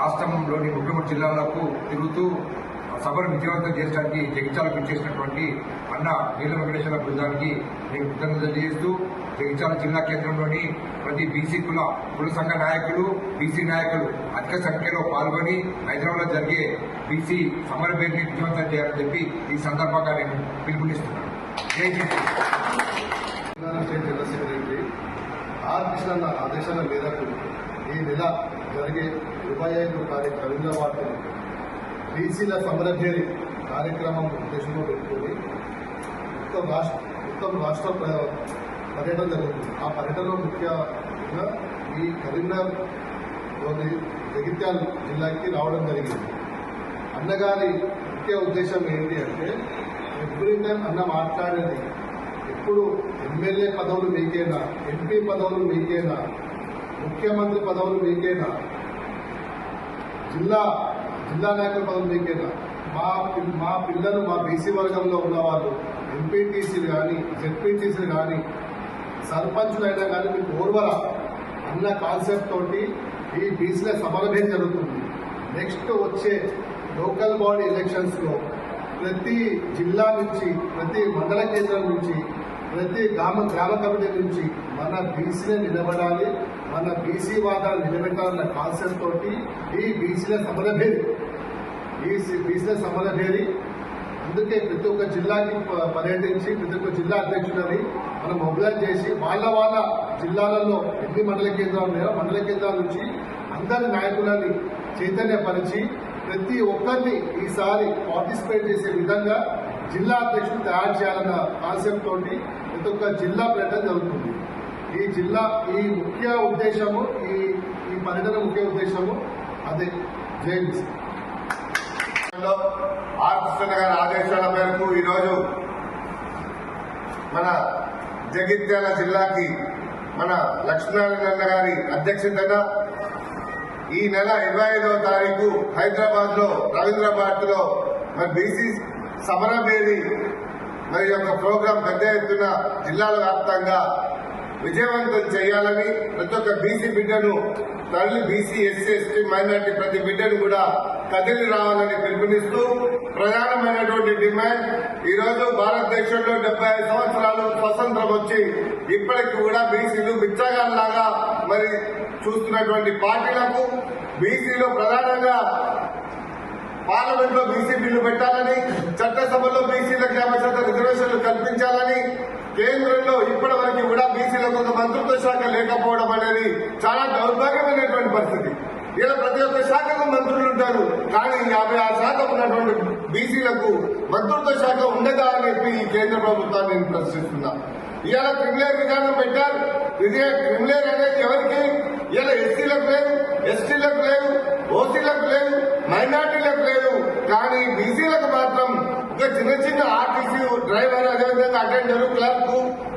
రాష్ట్రంలోని ముఖ్యమంత్రి జిల్లాలకు తిరుగుతూ సభను విజయవంతం చేయడానికి జగిత్యాలకు ఇచ్చేసినటువంటి అన్న నీల వెంకటేశ్వర బృందానికి నేను కృతజ్ఞతలు తెలియజేస్తూ జగిత్యాల జిల్లా కేంద్రంలోని ప్రతి బీసీ కుల కుల సంఘ నాయకులు బీసీ నాయకులు అధిక సంఖ్యలో పాల్గొని హైదరాబాద్లో జరిగే బీసీ సమర పేరుని విజయవంతం చేయాలని చెప్పి ఈ సందర్భంగా నేను పిలుపునిస్తున్నాను. ఆ హింద్ ఆ స్టేట్ ఆదేశాల మేరకు ఈ నెల జరిగే ఇరవై ఐదు తారీఖు బీసీల సమరభేరి కార్యక్రమం ఉద్దేశంలో పెట్టుకుని మొత్తం రాష్ట్ర మొత్తం రాష్ట్ర పర్యటన జరుగుతుంది. ఆ పర్యటనలో ముఖ్యంగా ఈ కరీంనగర్లోని జగిత్యాల జిల్లాకి రావడం జరిగింది. అన్నగారి ముఖ్య ఉద్దేశం ఏంటి అంటే ఎవ్రీ టైం అన్న మాట్లాడేది ఎప్పుడు ఎమ్మెల్యే పదవులు మీకేనా ఎంపీ పదవులు మీకేనా ముఖ్యమంత్రి పదవులు మీకేనా జిల్లా జిల్లా నాయకుల పదవి మీకేనా? మా మా పిల్లలు మా బీసీ వర్గంలో ఉన్నవాళ్ళు ఎంపీటీసీలు కానీ జెడ్పీటీసీలు కానీ సర్పంచులైనా కానీ మీకు ఓర్వరా అన్న కాన్సెప్ట్ తోటి ఈ బీసీల సమలభ్యం జరుగుతుంది. నెక్స్ట్ వచ్చే లోకల్ బాడీ ఎలక్షన్స్లో ప్రతి జిల్లా నుంచి ప్రతి మండల కేంద్రం నుంచి ప్రతి గ్రామ గ్రామ కమిటీ నుంచి మన బీసీనే నిలబడాలి. మన బీసీ వాదాలు నిలబెట్టాలన్న కాన్సెప్ట్ తోటి ఈ బీసీల సమరభేది ఈ బీసీల సమరభేరి అందుకే ప్రతి ఒక్క జిల్లాకి పర్యటించి ప్రతి ఒక్క జిల్లా అధ్యక్షుడని మనం మొబిలైజ్ చేసి వాళ్ళ వాళ్ళ జిల్లాలలో ఎన్ని మండల కేంద్రాలు ఉన్నాయో మండల కేంద్రాల నుంచి అందరి నాయకులని చైతన్యపరిచి ప్రతి ఒక్కరిని ఈసారి పార్టిసిపేట్ చేసే విధంగా జిల్లా అధ్యక్షుడు తయారు చేయాలన్న కాన్సెప్ట్ తోటి ప్రతి ఒక్క జిల్లా పర్యటన జరుగుతుంది. ఈ జిల్లా ఈ ముఖ్య ఉద్దేశము ఈ ఈ పర్యటన ముఖ్య ఉద్దేశము అదే జై బీసీ. గారి ఆదేశాల మేరకు ఈరోజు మన జగిత్యాల జిల్లాకి మన లక్ష్మీనారాయణ గారి అధ్యక్షతన ఈ నెల ఇరవై ఐదవ తారీఖు హైదరాబాద్లో రవీంద్ర భారత్లో మరి బీసీ సమరభేరి మరి యొక్క ప్రోగ్రాం పెద్ద ఎత్తున జిల్లాల వ్యాప్తంగా విజయవంతం చేయాలని ప్రతి ఒక్క బీసీ బిడ్డను తల్లి బీసీ ఎస్సీ ఎస్టీ మైనార్టీ ప్రతి బిడ్డను కూడా కదిలి రావాలని పిలుపునిస్తూ ప్రధానమైనటువంటి డిమాండ్ ఈ రోజు భారతదేశంలో డెబ్బై ఐదు సంవత్సరాలు స్వతంత్రం వచ్చి ఇప్పటికి కూడా బీసీలు బిచ్చగాల్లాగా మరి చూస్తున్నటువంటి పార్టీలకు బీసీలో ప్రధానంగా పార్లమెంట్లో బీసీ బిల్లు పెట్టాలని చట్టసభలో బీసీలకు యాభై శాతం రిజర్వేషన్లు కల్పించాలని కేంద్రంలో ఇప్పటి వరకు కూడా బీసీలకు ఒక మంత్రిత్వ శాఖ లేకపోవడం అనేది చాలా దౌర్భాగ్యమైనటువంటి పరిస్థితి. ఇలా ప్రతి ఒక్క శాఖకు మంత్రులు ఉంటారు. కానీ యాభై ఆరు శాతం ఉన్నటువంటి బీసీలకు మంత్రిత్వ శాఖ ఉండదా అని చెప్పి ఈ కేంద్ర ప్రభుత్వాన్ని నేను ప్రశ్నిస్తున్నా. ఇవాళ క్రిమిలేర్ విధానం పెట్టారు. ఇది క్రిమిలేర్ అనేది ఎవరికి? ఇలా ఎస్సీలకు లేదు ఎస్టీలకు లేదు ఓసీలకు లేదు మైనార్టీలకు లేదు. కానీ బీసీలకు మాత్రం ఇంకా చిన్న చిన్న ఆర్టీసీ డ్రైవర్ అదేవిధంగా అటెండర్ క్లర్క్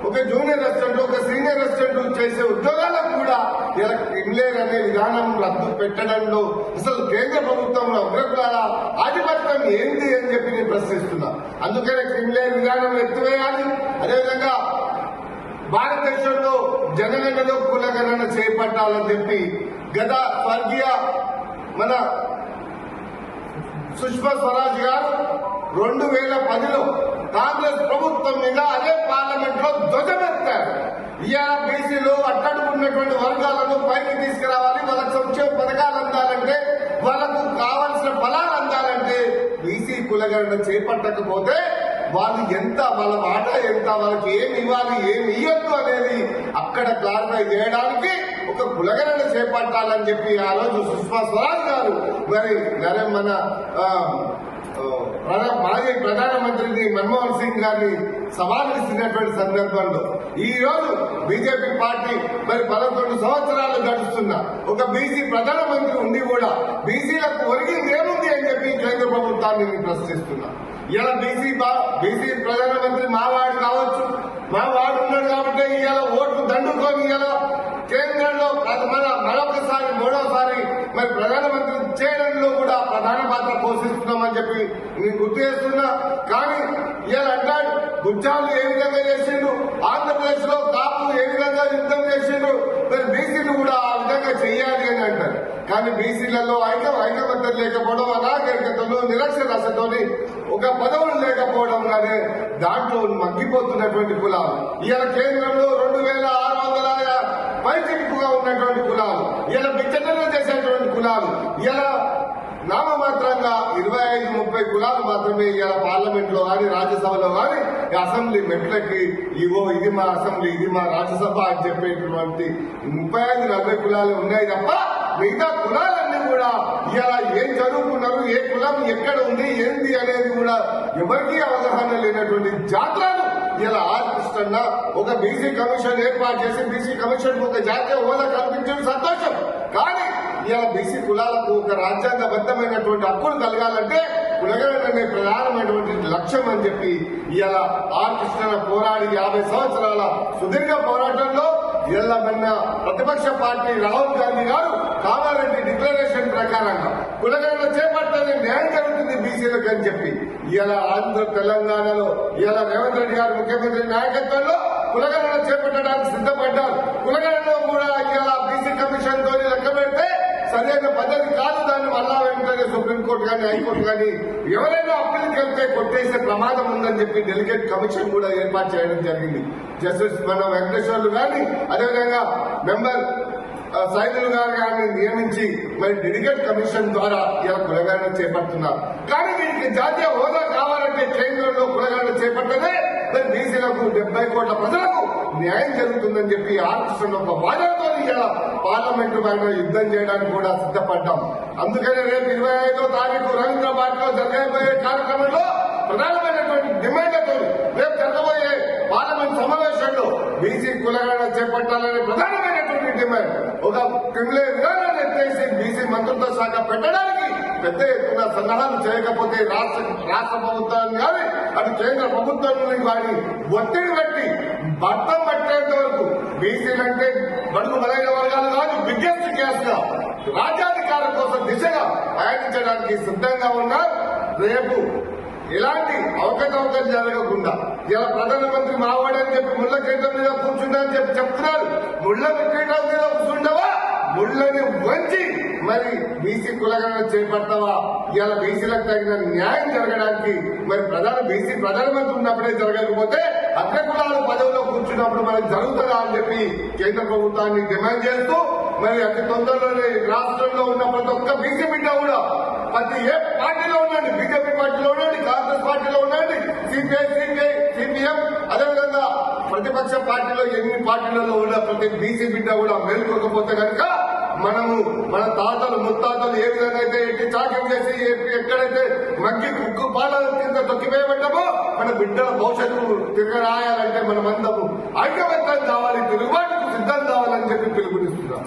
ఒక జూనియర్ అసిస్టెంట్ ఒక సీనియర్ అసిస్టెంట్ చేసే ఉద్యోగాలకు కూడా ఇలా క్రిమిలేర్ అనే విధానం రద్దు పెట్టడంలో అసలు కేంద్ర ప్రభుత్వంలో అగ్రకులాల ఆధిపత్యం ఏంటి అని చెప్పి నేను ప్రశ్నిస్తున్నా. అందుకనే క్రిమిలేర్ విధానం ఎత్తివేయాలి. అదేవిధంగా భారతదేశంలో జనగణలో కులగణన చేపట్టాలని చెప్పి గత స్వర్గీయ మన సుష్మా స్వరాజ్ గారు రెండు వేల పదిలో కాంగ్రెస్ ప్రభుత్వం మీద ధ్వజమెత్తారు. ఇవాళ బీసీలు అట్టడుకున్నటువంటి వర్గాలను పైకి తీసుకురావాలి వాళ్ళకి సంక్షేమ పథకాలు అందాలంటే వాళ్ళకు కావాల్సిన ఫలాలు అందాలంటే బీసీ కులగణన చేపట్టకపోతే వాళ్ళు ఎంత వాళ్ళ మాట ఎంత వాళ్ళకి ఏమి ఇవ్వాలి ఏమి ఇవ్వద్దు అనేది అక్కడ క్లారిఫై చేయడానికి ఒక కులగణన చేపట్టాలని చెప్పి ఆ రోజు సుష్మా స్వరాజ్ గారు మరి నరే మన మాజీ ప్రధానమంత్రిని మన్మోహన్ సింగ్ గారిని సవాల్ ఇస్తున్నటువంటి సందర్భంలో ఈ రోజు బీజేపీ పార్టీ మరి పదకొండు సంవత్సరాలు గడుస్తున్న ఒక బీసీ ప్రధానమంత్రి ఉండి కూడా బీసీలకు ఒరిగింది ఏముంది అని చెప్పి కేంద్ర ప్రభుత్వాన్ని నేను ప్రశ్నిస్తున్నా. ఇలా బీసీ బీసీ ప్రధానమంత్రి మావాడు కావచ్చు మా వాడు ఉన్నాడు కాబట్టి ఇవాళ ఓట్లు దండుకొని ఇవాళ కేంద్రంలో మన మరొకసారి మూడోసారి మరి ప్రధానమంత్రి చేయడంలో కూడా ప్రధాన పాత్ర పోషిస్తున్నామని చెప్పి నేను గుర్తు చేస్తున్నా. కానీ ఇలా అంటాడు గుజ్జాలు ఏ విధంగా చేసిండు? ఆంధ్రప్రదేశ్లో కాపు ఏ విధంగా యుద్ధం చేసిండు? మరి బీసీలు కూడా ఆ విధంగా చెయ్యాలి అని అంటారు. కానీ బీసీలలో ఐక్య ఐకమత్యం లేకపోవడం అనాగరికతలు నిరక్షరాశతోని ఒక పదవులు లేకపోవడం కానీ దాంట్లో మగ్గిపోతున్నటువంటి కులాలు. ఇవాళ కేంద్రంలో రెండు వేల ఆరు వందల పైచిప్పుగా ఉన్నటువంటి కులాలు. ఇలా బిచ్చటలు చేసేటువంటి కులాలు. ఇలా నామమాత్రంగా ఇరవై ఐదు ముప్పై కులాలు మాత్రమే ఇలా పార్లమెంట్లో కానీ రాజ్యసభలో కానీ అసెంబ్లీ మెట్లకి ఇవో ఇది మా అసెంబ్లీ ఇది మా రాజ్యసభ అని చెప్పేటువంటి ముప్పై ఐదు నలభై కులాలు ఉన్నాయి తప్ప మిగతా కులాలన్నీ కూడా ఇలా ఏం చదువుకున్నారు ఏ కులం ఎక్కడ ఉంది ఏంది అనేది కూడా ఎవరికీ అవగాహన లేనటువంటి జాతరలు ఇలా ఆర్టిస్టన్న ఒక బీసీ కమిషన్ ఏర్పాటు చేసి బీసీ కమిషన్ ఒక జాతీయ హోదా కల్పించడం సంతోషం. కానీ ఇలా బీసీ కులాలకు ఒక రాజ్యాంగబద్ధమైనటువంటి హక్కులు కలగాలంటే కులగడం ప్రధానమైనటువంటి లక్ష్యం అని చెప్పి ఇవాళ ఆర్టిస్టుల పోరాడి యాభై సంవత్సరాల సుదీర్ఘ పోరాటంలో ఇలా ప్రతిపక్ష పార్టీ రాహుల్ గాంధీ గారు కామారెడ్డి డిక్లరేషన్ ప్రకారంగా కులగణన చేపట్టాలని న్యాయం జరుగుతుంది బీసీలకు అని చెప్పి ఇలా ఆంధ్ర తెలంగాణలో ఇలా రేవంత్ రెడ్డి గారు ముఖ్యమంత్రి నాయకత్వంలో కులగణన చేపట్టడానికి సిద్ధపడ్డారు కులగణలో కూడా ఇలా బీసీ కమిషన్ తోని లెక్క పెడితే సరైన పద్ధతి కాదు దాన్ని మళ్ళా వెంటనే సుప్రీంకోర్టు కానీ హైకోర్టు కానీ ఎవరైనా అప్పీల్కి వెళ్తే కొట్టేసే ప్రమాదం ఉందని చెప్పి డెలిగేట్ కమిషన్ కూడా ఏర్పాటు చేయడం జరిగింది. జస్టిస్ మన వెంకటేశ్వర్లు కానీ అదేవిధంగా మెంబర్ సైదులు గారు గారిని నియమించి మరి డెలిగేట్ కమిషన్ ద్వారా ఇలా కులగాలను చేపడుతున్నారు. కానీ దీనికి జాతీయ హోదా కావాలంటే కేంద్రంలో కులగాలను చేపట్టదే మరి బీసీలకు డెబ్బై కోట్ల ప్రజలకు న్యాయం జరుగుతుందని చెప్పి ఆర్టిస్టులు ఒక వాదనతో ఇలా పార్లమెంటు పైన యుద్ధం చేయడానికి కూడా సిద్ధపడ్డాం. అందుకనే రేపు ఇరవై ఐదో తారీఖు రవీంద్రబాద్లో జరగబోయే కార్యక్రమంలో ప్రధానమైనటువంటి డిమాండ్లతో రేపు జరగబోయే పార్లమెంట్ సమావేశంలో బీసీ కులగణ చేపట్టాలనే ప్రధానమైనటువంటి డిమాండ్. ఒక క్రిమిలే విధానాన్ని ఎత్తేసి బీసీ మంత్రిత్వ శాఖ పెట్టడానికి పెద్ద ఎత్తున సన్నాహాలు చేయకపోతే రాష్ట్ర రాష్ట్ర ప్రభుత్వాన్ని కానీ అటు కేంద్ర ప్రభుత్వం నుండి కానీ ఒత్తిడి పెట్టి బట్టం పట్టేంత వరకు బీసీలంటే బడుగు బలైన వర్గాలు కాదు బిగ్గెస్ట్ గ్యాస్గా రాజ్యాధికారం కోసం దిశగా ప్రయాణించడానికి సిద్ధంగా ఉన్నారు. రేపు ఎలాంటి అవకతవకలు జరగకుండా ఇలా ప్రధానమంత్రి మావాడని చెప్పి ముళ్ళ కేంద్రం మీద కూర్చుంటా అని చెప్పి చెప్తున్నారు. ముళ్ళ విక్రీడం మీద కూర్చుండవా? ముళ్ళని వంచి మరి బీసీ కులగణన చేపడతావా? ఇలా బీసీలకు తగిన న్యాయం జరగడానికి మరి ప్రధాన బీసీ ప్రధానమంత్రి ఉన్నప్పుడే జరగకపోతే అగ్ర కులాల పదవిలో కూర్చున్నప్పుడు మనకు జరుగుతుందా అని చెప్పి కేంద్ర ప్రభుత్వాన్ని డిమాండ్ చేస్తూ మరి అతి తొందరలోనే రాష్ట్రంలో ఉన్న ప్రతి ఒక్క బీసీ బిడ్డ కూడా ప్రతి ఏ పార్టీలో ఉండండి బీజేపీ పార్టీలో ఉండండి కాంగ్రెస్ పార్టీలో ఉండండి సిపిఐ సిపిఐ సిపిఎం అదేవిధంగా ప్రతిపక్ష పార్టీలో ఎన్ని పార్టీలలో ఉన్న ప్రతి బీసీ బిడ్డ కూడా మేల్కొకపోతే కనుక మనము మన తాతలు ముత్తాతలు ఏ విధంగా అయితే ఎట్టి చాకం చేసి ఎక్కడైతే మగ్గి కుక్కు పాలన కింద తొక్కివేయబడ్డామో మన బిడ్డల భవిష్యత్తు తిరగరాయాలంటే మనమందము ఐకమత్యం కావాలి తిరుగుబాటుకు సిద్ధం కావాలని చెప్పి పిలుపునిస్తున్నాం.